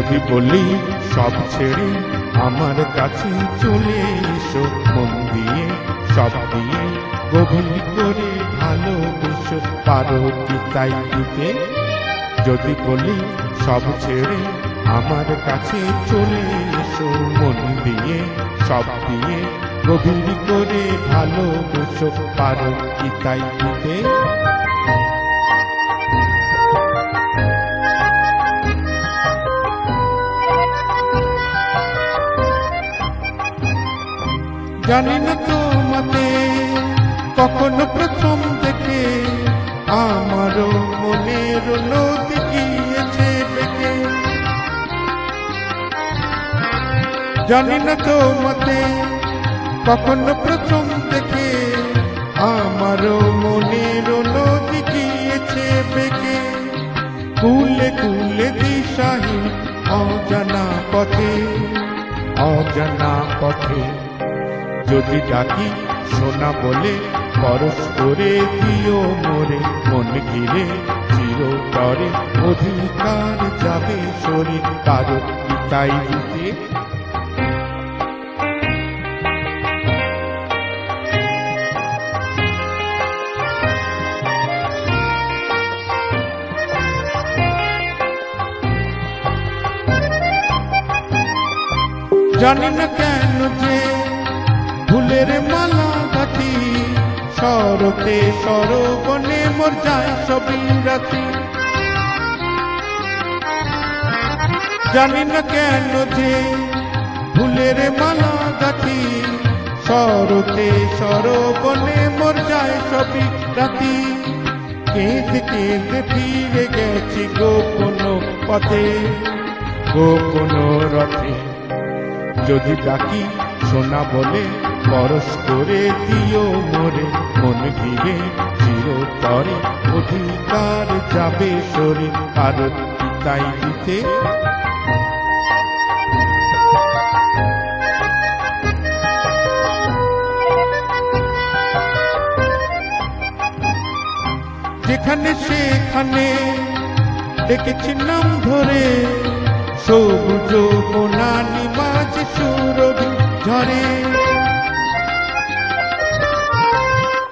যদি বলি, সব ছেড়ে আমার কাছে চলে এসো। মন দিয়ে, সব দিয়ে গভীর করে ভালোবেসো। পারো কি তাই দিতে যদি বলি, সব ছেড়ে আমার কাছে চলে এসো। মন দিয়ে, সব দিয়ে গভীর করে ভালোবেসো। পারো কি তাই দিতে জানি না তোমাতে কখনো প্রথম দেখে আমারও মনের নদী গিয়েছে বেঁকে। জানি না তোমাতে কখনো প্রথম দেখে আমারও মনের নদী গিয়েছে বেঁকে। কুলে কুলে দিশাহীন অজানা পথে অজানা পথে যদি ডাকি সোনা বলে পরশ করে দিও মোরে। মন ঘিরে চিরতরে অধিকার যাবে শরীর কারও তাই দিতে জানি না কেন যে ফুলের মালা গাঁথি সরতে সরবনে মোর যায় সবই রাতি জানি না কেন যে ফুলের মালা গাঁথি সরতে সরবনে মোর যায় সবই রাতি কেঁদে কেঁদে ফিরে গেছি গোপন পথে, গোপন রথে। যদি ডাকি সোনা বলে পরশ করে দিও মোরে, মন ঘিরে চিরতরে। অধিকার যাবে শরীর কারও তাই দিতে? যেখানে সেখানে দেখেছি নাম ধরে, সবুজ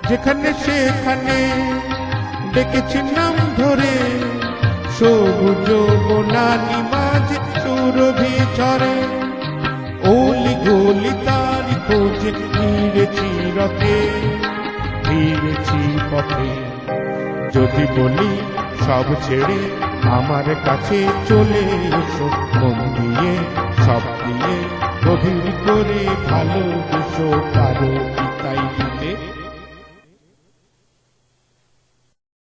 যেখানে সেখানে দেখেছি নাম ধরে, সবুজ মোনানি মাঝ সুরভি চরে। ওলি গোলি তারি খোঁজ ফিরেছি রথে ফিরেছি পথে। যদি বলি সব ছেড়ে আমার কাছে চলে এসো, মন দিয়ে সব দিয়ে গভীর করে ভালোবেসো কারও কি